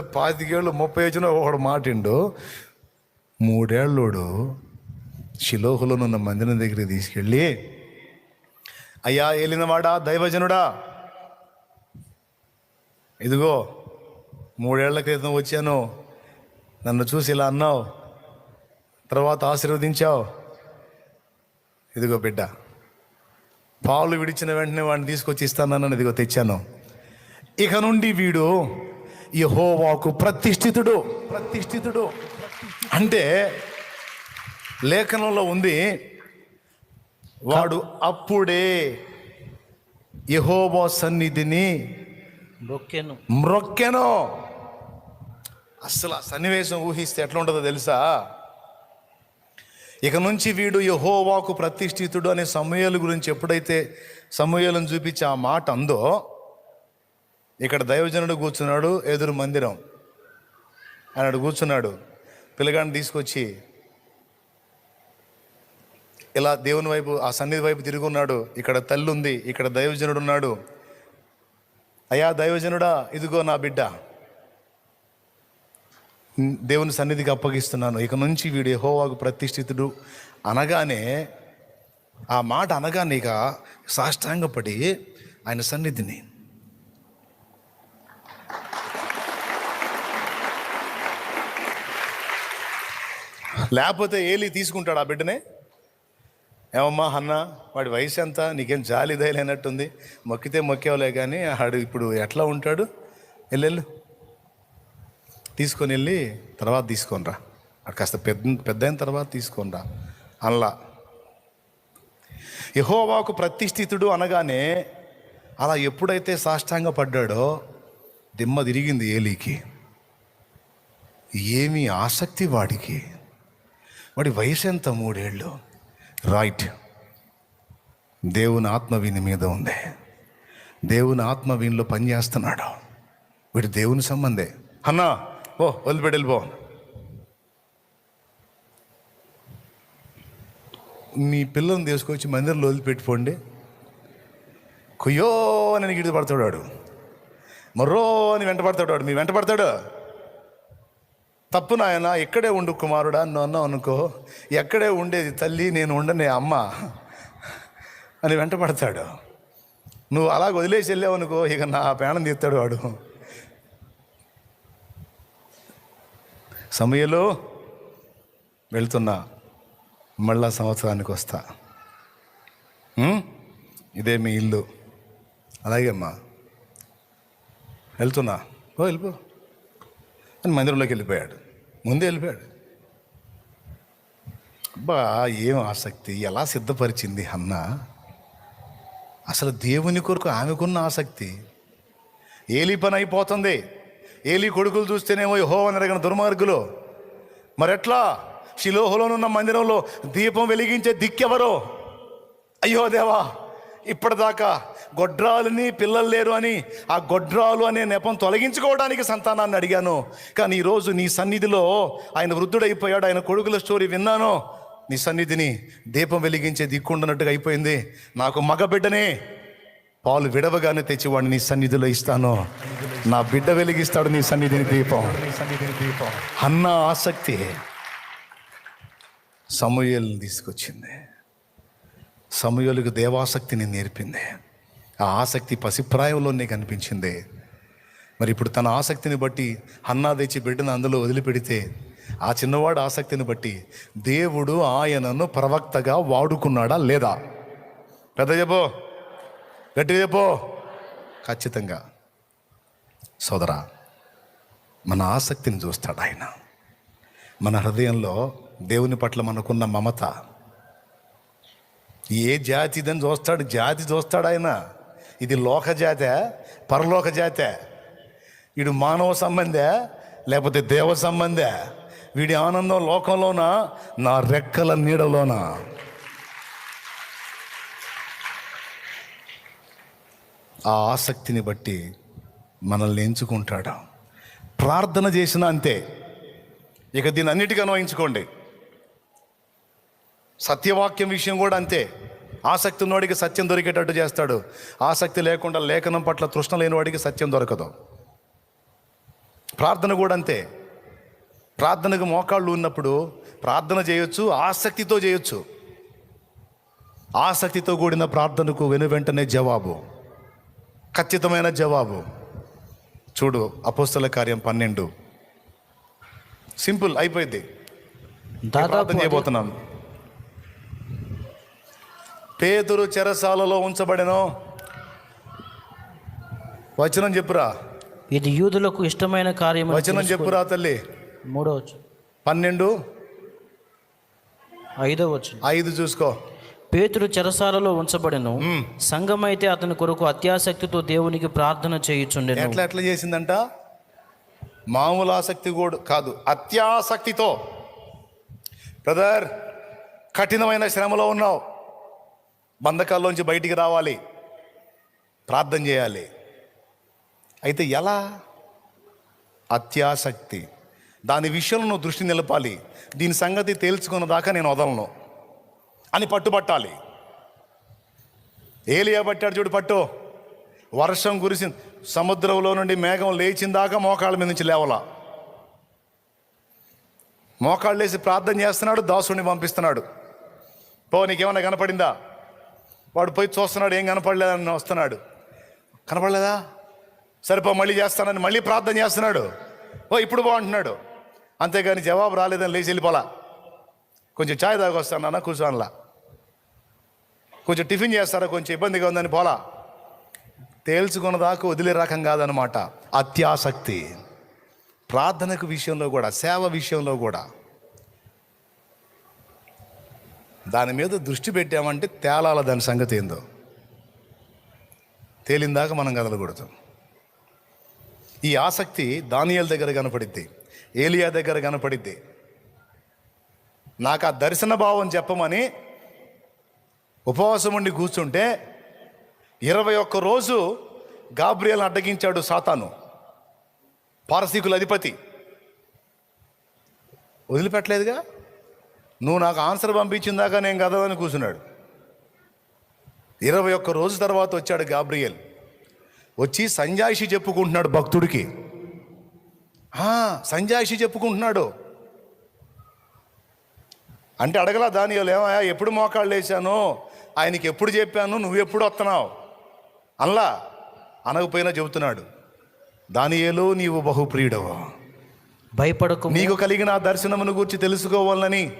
పాతికేళ్ళు ముప్పై వచ్చిన ఒకడు మాటిండు. మూడేళ్ళోడు శిలోహులో ఉన్న మందిరం దగ్గరికి తీసుకెళ్ళి అయ్యా ఏలినవాడా దైవజనుడా? ఇదిగో మూడేళ్ళ క్రితం వచ్చాను. నన్ను చూసి ఇలా అన్నావు. తర్వాత ఆశీర్వదించావు. ఇదిగో బిడ్డ పాలు విడిచిన వెంటనే వాడిని తీసుకొచ్చి ఇస్తానని ఇదిగో తెచ్చాను. ఇక నుండి వీడు యహోవాకు ప్రతిష్ఠితుడు. ప్రతిష్ఠితుడు. అంటే లేఖనంలో ఉంది వాడు అప్పుడే యహోవా సన్నిధిని మొక్కెను మ్రొక్కెను. అసలు ఆ సన్నివేశం ఊహిస్తే ఎట్లా ఉంటుందో తెలుసా? ఇక నుంచి వీడు యహోవాకు ప్రతిష్ఠితుడు అనే సమయాల గురించి ఎప్పుడైతే సమయాలను చూపించి ఆ మాట అందో ఇక్కడ దైవజనుడు కూర్చున్నాడు ఎదురు మందిరం ఆయన కూర్చున్నాడు. పిల్లగాడిని తీసుకొచ్చి ఇలా దేవుని వైపు ఆ సన్నిధి వైపు తిరుగున్నాడు. ఇక్కడ తల్లి ఉంది ఇక్కడ దైవజనుడు ఉన్నాడు. అయ్యా దైవజనుడా ఇదిగో నా బిడ్డ. దేవుని సన్నిధికి అప్పగిస్తున్నాను. ఇక నుంచి వీడు హోవాకు ప్రతిష్ఠితుడు అనగానే ఆ మాట అనగానే ఇక సాష్టాంగపడి ఆయన సన్నిధిని లేకపోతే ఏలి తీసుకుంటాడు ఆ బిడ్డనే? ఏమమ్మా అన్న వాడి వయసు ఎంత? నీకేం జాలి దయలేనట్టుంది? మొక్కితే మొక్కేవలే కానీ ఆడు ఇప్పుడు ఎట్లా ఉంటాడు? వెళ్ళెళ్ళు తీసుకొని వెళ్ళి తర్వాత తీసుకొనిరా. అక్కడ కాస్త పెద్ద పెద్ద అయిన తర్వాత తీసుకొని రా అనలా. యహోవాకు ప్రతిష్ఠితుడు అనగానే అలా ఎప్పుడైతే సాష్టాంగ పడ్డాడో దిమ్మ తిరిగింది ఏలీకి. ఏమి ఆసక్తి వాడికి. వాడి వయసు ఎంత మూడేళ్ళు? రైట్ దేవుని ఆత్మ వీని మీద ఉంది. దేవుని ఆత్మ వీనిలో పనిచేస్తున్నాడు వీడు దేవుని సంబంధే. అన్నా ఓ వదిలిపెట్టి వెళ్ళిపో. మీ పిల్లల్ని తీసుకొచ్చి మందిరంలో వదిలిపెట్టుకోండి. కుయ్యో అని గిడి పడతాడు వాడు. మరో అని వెంట పడతాడు వాడు. మీ వెంట పడతాడు. తప్పు నాయన ఇక్కడే ఉండు కుమారుడా? అని అన్నావు అనుకో ఎక్కడే ఉండేది తల్లి నేను ఉండనే అమ్మ అని వెంటపడతాడు. నువ్వు అలా వదిలేసి వెళ్ళావు అనుకో ఇక నా పేణం తీస్తాడు వాడు. సమయంలో వెళ్తున్నా మళ్ళా సంవత్సరానికి వస్తా. ఇదే మీ ఇల్లు. అలాగే అమ్మా. వెళ్తున్నా. ఓ వెళ్ళిపో. అని మందిరంలోకి వెళ్ళిపోయాడు. ముందే వెళ్ళిపోయాడు. అబ్బా ఏం ఆసక్తి ఎలా సిద్ధపరిచింది అన్న? అసలు దేవుని కొరకు ఆమెకున్న ఆసక్తి. ఏలి పని అయిపోతుంది. ఏలి కొడుకులు చూస్తేనేమో హోవని అడిగిన దుర్మార్గులు. మరెట్లా? శిలోహలోనున్న మందిరంలో దీపం వెలిగించే దిక్కెవరో? అయ్యో దేవా! ఇప్పటిదాకా గొడ్రాలని పిల్లలు లేరు అని ఆ గొడ్రాలు అనే నెపం తొలగించుకోవడానికి సంతానాన్ని అడిగాను. కానీ ఈరోజు నీ సన్నిధిలో ఆయన వృద్ధుడైపోయాడు ఆయన కొడుకుల స్టోరీ విన్నాను. నీ సన్నిధిని దీపం వెలిగించే దిక్కుండనట్టుగా అయిపోయింది. నాకు మగబిడ్డనే పాలు విడవగానే తెచ్చి వాడిని నీ సన్నిధిలో ఇస్తాను. నా బిడ్డ వెలిగిస్తాడు నీ సన్నిధిని దీపం. అన్న ఆసక్తి సమూహల్ని తీసుకొచ్చింది. సమూహలకు దేవాసక్తిని నేర్పింది. ఆ ఆసక్తి పసిప్రాయంలోనే కనిపించింది. మరి ఇప్పుడు తన ఆసక్తిని బట్టి అన్నా తెచ్చి బిడ్డను అందులో వదిలిపెడితే ఆ చిన్నవాడు ఆసక్తిని బట్టి దేవుడు ఆయనను ప్రవక్తగా వాడుకున్నాడా లేదా? పెద్ద చెప్పో. గట్టి చెప్పో. ఖచ్చితంగా. సోదరా మన ఆసక్తిని చూస్తాడు ఆయన. మన హృదయంలో దేవుని పట్ల మనకున్న మమత ఏ జాతి ఇదని చూస్తాడు జాతి చూస్తాడు ఆయన. ఇది లోక జాతే పరలోక జాతే. వీడు మానవ సంబంధే లేకపోతే దేవ సంబంధే. వీడి ఆనందం లోకంలోనా? నా రెక్కల నీడలోనా? ఆ ఆసక్తిని బట్టి మనల్ని ఎంచుకుంటాడు? ప్రార్థన చేసిన అంతే. ఇక దీని అన్నిటికీ అనువయించుకోండి. సత్యవాక్యం విషయం కూడా అంతే. ఆసక్తి ఉన్నవాడికి సత్యం దొరికేటట్టు చేస్తాడు. ఆసక్తి లేకుండా లేఖనం పట్ల తృష్ణ లేని వాడికి సత్యం దొరకదు. ప్రార్థన కూడా అంతే. ప్రార్థనకు మోకాళ్ళు ఉన్నప్పుడు ప్రార్థన చేయొచ్చు ఆసక్తితో చేయొచ్చు. ఆసక్తితో కూడిన ప్రార్థనకు వెను వెంటనే జవాబు. ఖచ్చితమైన జవాబు. చూడు అపోస్తల కార్యం పన్నెండు. సింపుల్ అయిపోయింది. దాదాపు చేయబోతున్నాను పేతురు చెరసాలలో ఉంచబడెను. వచనం చెప్పురా. ఇది యూదులకు ఇష్టమైన కార్యం వచనం చెప్పురా తల్లి. మూడో వచ్చు పన్నెండు. ఐదో వచ్చు ఐదు చూసుకో. పేతురు చెరసాలలో ఉంచబడెను. మ్మ్. సంఘమైతే అతని కొరకు అత్యాసక్తితో దేవునికి ప్రార్థన చేయుచుండెను. ఎట్లా ఎట్లా చేసిందంట? మామూలు ఆసక్తి కూడా కాదు అత్యాసక్తితో. బ్రదర్ కఠినమైన శ్రమలో ఉన్నావు. బంధకాల్లోంచి బయటికి రావాలి. ప్రార్థన చేయాలి. అయితే ఎలా? అత్యాసక్తి. దాని విషయంలో నువ్వు దృష్టి నిలపాలి. దీని సంగతి తేల్చుకున్న దాకా నేను వదలను అని పట్టుబట్టాలి. ఏలియా పట్టాడు చూడు పట్టు. వర్షం కురిసింది సముద్రంలో నుండి మేఘం లేచిన దాకా మోకాళ్ళ మీద నుంచి లేవలా. మోకాళ్ళు లేసి ప్రార్థన చేస్తున్నాడు దాసుని పంపిస్తున్నాడు. పో నీకేమైనా కనపడిందా? వాడు పోయి చూస్తున్నాడు ఏం కనపడలేదని వస్తున్నాడు. కనపడలేదా? సరిపో మళ్ళీ చేస్తానని మళ్ళీ ప్రార్థన చేస్తున్నాడు. ఓ ఇప్పుడు బాగుంటున్నాడు. అంతేగాని జవాబు రాలేదని లేచి వెళ్ళిపోలా. కొంచెం ఛాయ్ తాగొస్తానన్నా కూర్చోనలా. కొంచెం టిఫిన్ చేస్తారా కొంచెం ఇబ్బందిగా ఉందని పోలా. తేల్చుకున్న దాకా వదిలే రకం కాదనమాట అత్యాసక్తి. ప్రార్థనకు విషయంలో కూడా సేవ విషయంలో కూడా. దాని మీద దృష్టి పెట్టామంటే తేలాల దాని సంగతి ఏందో. తేలిందాక మనం కదలకూడదు ఈ ఆసక్తి దానియల్ దగ్గర కనపడిద్ది ఏలియా దగ్గర కనపడిద్ది. నాకు ఆ దర్శన భావం చెప్పమని ఉపవాసం ఉండి కూర్చుంటే ఇరవై ఒక్క రోజు గాబ్రియల్ అడ్డగించాడు సాతాను పారసీకుల అధిపతి. వదిలిపెట్టలేదుగా? నువ్వు నాకు ఆన్సర్ పంపించిందాక నేను కదలని కూర్చున్నాడు. ఇరవై ఒక్క రోజు తర్వాత వచ్చాడు గాబ్రియల్. వచ్చి సంజాయిషి చెప్పుకుంటున్నాడు భక్తుడికి. సంజాయిషి చెప్పుకుంటున్నాడు. అంటే అడగలా దానియాలు ఏమయ్యా ఎప్పుడు మోకాళ్ళు వేసాను ఆయనకి ఎప్పుడు చెప్పాను? నువ్వు ఎప్పుడు వస్తున్నావు? అల్లా అనకపోయినా చెబుతున్నాడు. దానియేలు నీవు బహుప్రియుడవు. భయపడకు. నీకు కలిగిన ఆ దర్శనమును గురించి తెలుసుకోవాలని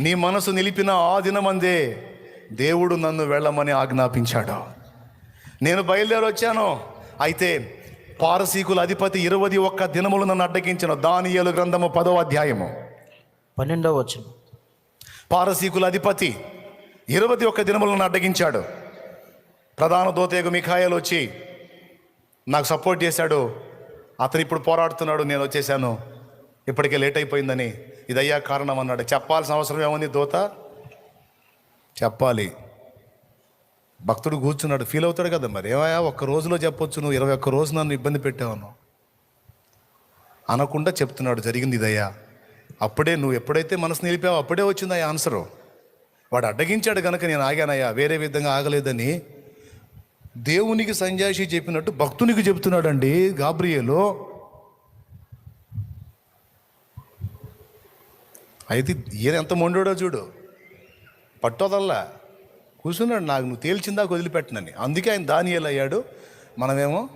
నీ మనసు నిలిపిన ఆ దినమందే దేవుడు నన్ను వెళ్ళమని ఆజ్ఞాపించాడు. నేను బయలుదేరి వచ్చాను అయితే పారసీకుల అధిపతి ఇరవది ఒక్క దినములు నన్ను అడ్డగించిన దానియేలు గ్రంథము పదో అధ్యాయము. పన్నెండో వచ్చు పారసీకుల అధిపతి ఇరవై ఒక్క దినములను అడ్డగించాడు. ప్రధాన దోతేగు మిఖాయలు వచ్చి నాకు సపోర్ట్ చేశాడు. అతను ఇప్పుడు పోరాడుతున్నాడు నేను వచ్చేసాను. ఇప్పటికే లేట్ అయిపోయిందని ఇదయ్యా కారణం అన్నాడు. చెప్పాల్సిన అవసరం ఏముంది దోత? చెప్పాలి. భక్తుడు కూర్చున్నాడు. ఫీల్ అవుతాడు కదా మరి. ఏమయ్యా ఒక్క రోజులో చెప్పొచ్చు నువ్వు. ఇరవై ఒక్క రోజు నన్ను ఇబ్బంది పెట్టావను అనకుండా చెప్తున్నాడు. జరిగింది ఇదయ్యా. అప్పుడే నువ్వు ఎప్పుడైతే మనసు నిలిపావో అప్పుడే వచ్చింది ఆ ఆన్సరు వాడు అడ్డగించాడు కనుక నేను ఆగానయ్యా. వేరే విధంగా ఆగలేదని దేవునికి సంజాయిషి చెప్పినట్టు భక్తునికి చెప్తున్నాడండి గాబ్రియేలో. అయితే ఈయన ఎంత మొండోడో చూడు. పట్టోదల్లా. కూర్చున్నాడు నాకు నువ్వు తేల్చిందాక వదిలిపెట్టనని. అందుకే ఆయన దానియాలు అయ్యాడు మనమేమో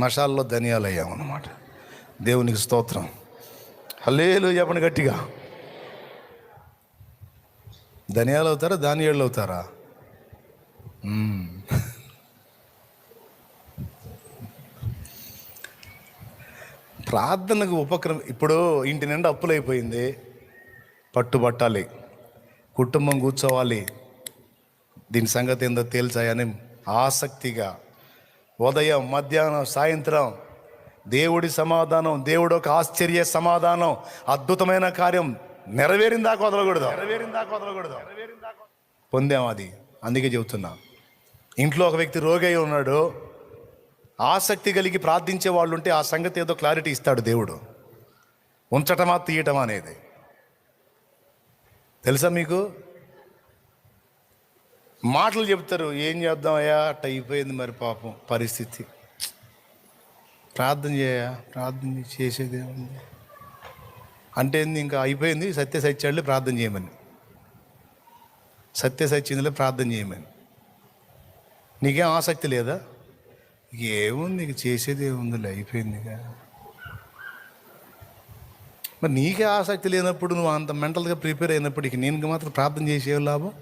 మషాల్లో ధనియాలు అయ్యామన్నమాట దేవునికి స్తోత్రం. హల్లేలు చెప్పండి గట్టిగా. ధనియాలు అవుతారా ధాన్యాలు అవుతారా ప్రార్థనకు ఉపక్రమం ఇప్పుడు ఇంటి నిండా అప్పులైపోయింది. పట్టుబట్టాలి. కుటుంబం కూర్చోవాలి. దీని సంగతి ఏందో తేల్చాయని ఆసక్తిగా. ఉదయం మధ్యాహ్నం సాయంత్రం దేవుడి సమాధానం దేవుడు ఒక ఆశ్చర్య సమాధానం అద్భుతమైన కార్యం నెరవేరిందాక వదలకూడదు నెరవేరిందాక వదలకూడదు పొందాం అది. అందుకే చెబుతున్నా. ఇంట్లో ఒక వ్యక్తి రోగి ఉన్నాడు. ఆసక్తి కలిగి ప్రార్థించే వాళ్ళు ఉంటే ఆ సంగతి ఏదో క్లారిటీ ఇస్తాడు దేవుడు. ఉంచటమా తీయటమా అనేది. తెలుసా మీకు? మాటలు చెప్తారు ఏం చేద్దామయ్యా అట్ట అయిపోయింది మరి పాపం పరిస్థితి. ప్రార్థన చేయ ప్రార్థన చేసేది ఏముంది అంటే ఏంది ఇంకా అయిపోయింది సత్య సత్యాళ్ళు ప్రార్థన చేయమని. సత్య సత్యంలో ప్రార్థన చేయమని. నీకేం ఆసక్తి లేదా? ఏముంది నీకు చేసేది ఏముందిలే అయిపోయింది ఇక. మరి నీకే ఆసక్తి లేనప్పుడు నువ్వు అంత మెంటల్గా ప్రిపేర్ అయినప్పుడు ఇక నేను మాత్రం ప్రార్థన చేసే లాభం.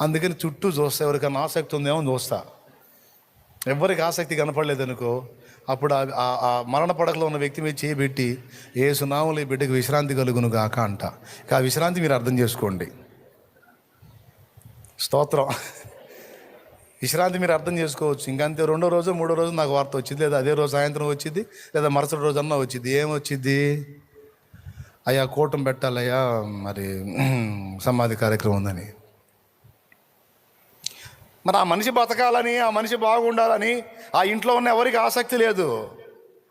అందుకని చుట్టూ చూస్తా ఎవరికైనా ఆసక్తి ఉందేమో అని చూస్తా. ఎవరికి ఆసక్తి కనపడలేదనుకో అప్పుడు ఆ- ఆ మరణ పడకలో ఉన్న వ్యక్తి మీద చేయబెట్టి ఏ సునాములు ఈ బిడ్డకు విశ్రాంతి కలుగును గాక అంట. ఆ విశ్రాంతి మీరు అర్థం చేసుకోండి. స్తోత్రం. విశ్రాంతి మీరు అర్థం చేసుకోవచ్చు. ఇంకంతే రెండో రోజు మూడో రోజు నాకు వార్త వచ్చింది. లేదా అదే రోజు సాయంత్రం వచ్చింది. లేదా మరుసటి రోజు అన్నా వచ్చింది. ఏమొచ్చింది అయ్యా కూటం పెట్టాలయ్యా మరి సమాధి కార్యక్రమం ఉందని. మరి ఆ మనిషి బతకాలని ఆ మనిషి బాగుండాలని ఆ ఇంట్లో ఉన్న ఎవరికి ఆసక్తి లేదు.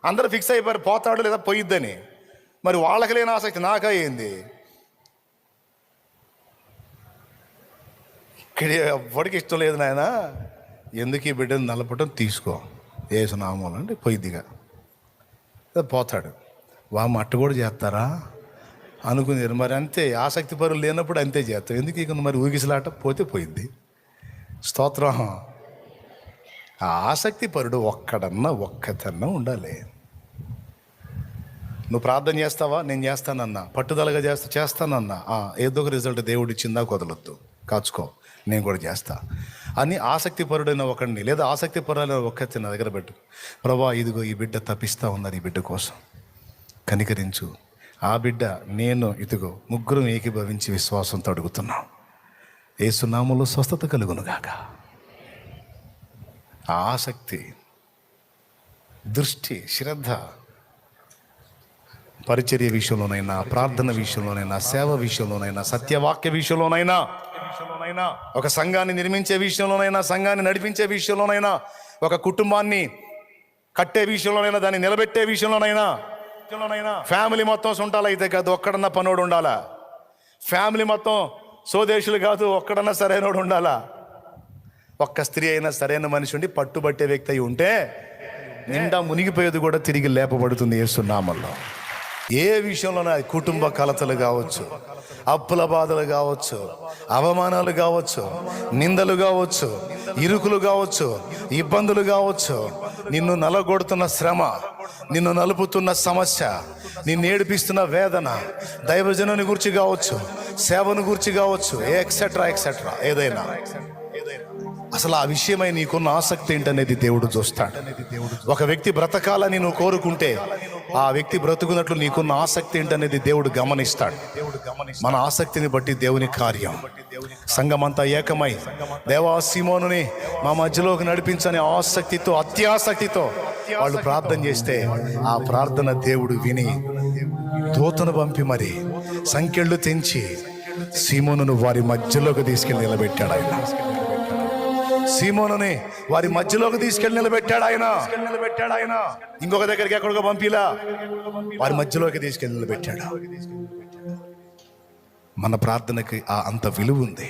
అందరూ ఫిక్స్ అయిపోయారు పోతాడు లేదా పోయిద్దని. మరి వాళ్ళకి లేని ఆసక్తి నాకా ఇక్కడ ఎవ్వడికి ఇష్టం లేదు నాయన. ఎందుకు ఈ బిడ్డను నలపటం తీసుకో. ఏసునామం అంటే పోయిద్దిగా పోతాడు. వా మట్ట కూడా చేస్తారా? అనుకునేది. మరి అంతే ఆసక్తి పరులు లేనప్పుడు అంతే చేస్తాం. ఎందుకు ఇక మరి ఊగిసలాట? పోతే పోయింది. స్తోత్రం. ఆసక్తి పరుడు ఒక్కడన్నా ఒక్కతన్నా ఉండాలి. నువ్వు ప్రార్థన చేస్తావా? నేను చేస్తానన్నా. పట్టుదలగా చేస్తా చేస్తానన్నా. ఏదో ఒక రిజల్ట్ దేవుడు ఇచ్చిందా కుదలొద్దు కాచుకో నేను కూడా చేస్తా. అని ఆసక్తిపరుడైన ఒకడిని లేదా ఆసక్తి పరుడైన నా దగ్గర పెట్టు. ప్రభా ఇదిగో ఈ బిడ్డ తప్పిస్తా ఉన్నారు ఈ బిడ్డ కోసం. కనికరించు. ఆ బిడ్డ నేను ఇదిగో ముగ్గురం ఏకీభవించి విశ్వాసంతో అడుగుతున్నాం. ఏసునామంలో స్వస్థత కలుగునుగాక. ఆ ఆసక్తి దృష్టి శ్రద్ధ పరిచర్య విషయంలోనైనా ప్రార్థన విషయంలోనైనా సేవ విషయంలోనైనా సత్యవాక్య విషయంలోనైనా విషయంలోనైనా ఒక సంఘాన్ని నిర్మించే విషయంలోనైనా సంఘాన్ని నడిపించే విషయంలోనైనా ఒక కుటుంబాన్ని కట్టే విషయంలోనైనా దాన్ని నిలబెట్టే విషయంలోనైనా ఫ్యామిలీ మొత్తం సుంటాలైతే కాదు ఒక్కడన్నా పనోడు ఉండాలా? ఫ్యామిలీ మొత్తం స్వదేశులు కాదు ఒక్కడన్నా సరైనోడు ఉండాలా? ఒక్క స్త్రీ అయినా సరైన మనిషి ఉండి పట్టుబట్టే వ్యక్తి అయి ఉంటే నిండా మునిగిపోయేది కూడా తిరిగి లేపబడుతుంది ఏసునామల్లో ఏ విషయంలోనే కుటుంబ కలతలు కావచ్చు. అప్పుల బాధలు కావచ్చు అవమానాలు కావచ్చు నిందలు కావచ్చు ఇరుకులు కావచ్చు ఇబ్బందులు కావచ్చు. నిన్ను నలగొడుతున్న శ్రమ నిన్ను నలుపుతున్న సమస్య నిన్ను ఏడిపిస్తున్న వేదన దైవజనుని గురించి కావచ్చు సేవను గురించి కావచ్చు ఎక్సెట్రా ఎక్సెట్రా ఏదైనా. అసలు ఆ విషయమై నీకున్న ఆసక్తి ఏంటనేది దేవుడు చూస్తాడు. ఒక వ్యక్తి బ్రతకాలని నువ్వు కోరుకుంటే ఆ వ్యక్తి బ్రతుకున్నట్లు నీకున్న ఆసక్తి ఏంటనేది దేవుడు గమనిస్తాడు. మన ఆసక్తిని బట్టి దేవుని కార్యం. సంఘమంతా ఏకమై దేవా సీమోనుని మా మధ్యలోకి నడిపించని ఆసక్తితో అత్యాసక్తితో వాళ్ళు ప్రార్థన చేస్తే ఆ ప్రార్థన దేవుడు విని దూతను పంపి మరి సంఖ్యళ్ళు తెంచి సీమోనును వారి మధ్యలోకి తీసుకెళ్ళి నిలబెట్టాడు ఆయన. సీమోనుని వారి మధ్యలోకి తీసుకెళ్ళి నిలబెట్టాడు ఆయన. నిలబెట్టాడు ఆయన ఇంకొక దగ్గరికి ఎక్కడికో పంపిలా. వారి మధ్యలోకి తీసుకెళ్ళి నిలబెట్టాడు. మన ప్రార్థనకి ఆ అంత విలువ ఉంది.